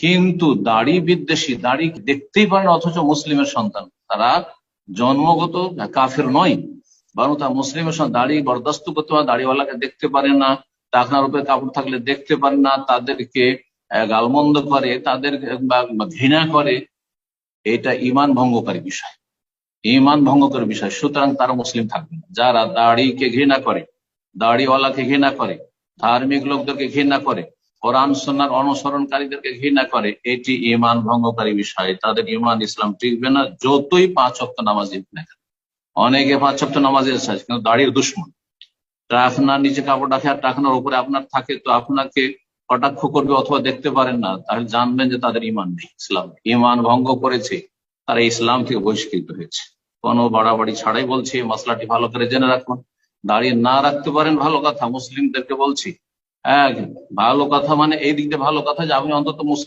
কিন্তু দাড়ি বিদ্বেষী, দাড়ি দেখতেই পারে না অথচ মুসলিমের সন্তান। তারা জন্মগত কাফের নয়, বরং তা মুসলিমের সন্তান। দাড়ি বরদাস্ত করতে পারে, দাড়িওয়ালাকে দেখতে পারে না টাকনার উপরে কাপড় থাকলে দেখতে পারে না, তাদেরকে গালমন্দ করে, তাদের ঘৃণা করে। এটা ইমান ভঙ্গকারী বিষয়। ইমান ভঙ্গকারী বিষয়। সুতরাং তারা মুসলিম থাকবে না। যারা দাড়িকে ঘৃণা করে, দাড়িওয়ালাকে ঘৃণা করে, ধার্মিক লোকদেরকে ঘৃণা করে কোরআন সন্ন্যার অনুসরণকারীদেরকে ঘৃণা করে, এটি ইমান ভঙ্গকারী বিষয়। তাদের ইমান ইসলাম টিকবে না যতই পাঁচ অক্ট নামাজ না অনেকে পাঁচ অক্ট নামাজের সাজ কিন্তু দাড়ির দুশ্মন। টাকনার নিচে কাপড় রাখে আর টাকনার উপরে আপনার থাকে, তো আপনাকে কটাক্ষ করবে অথবা দেখতে পারেন না, তাহলে জানবেন যে তাদের ইমান নেই, ইসলাম ইমান ভঙ্গ করেছে, তারা ইসলাম থেকে বহিষ্কৃত হয়েছে। কোনো বাড়াবাড়ি ছাড়াই বলছি মশলাটি ভালো করে জেনে রাখুন। দাঁড়িয়ে না রাখতে পারেন, ভালো কথা। মুসলিমদেরকে বলছি ভালো কথা মানে এই দিকটা ভালো কথা যে আমি অন্তত মুসলিম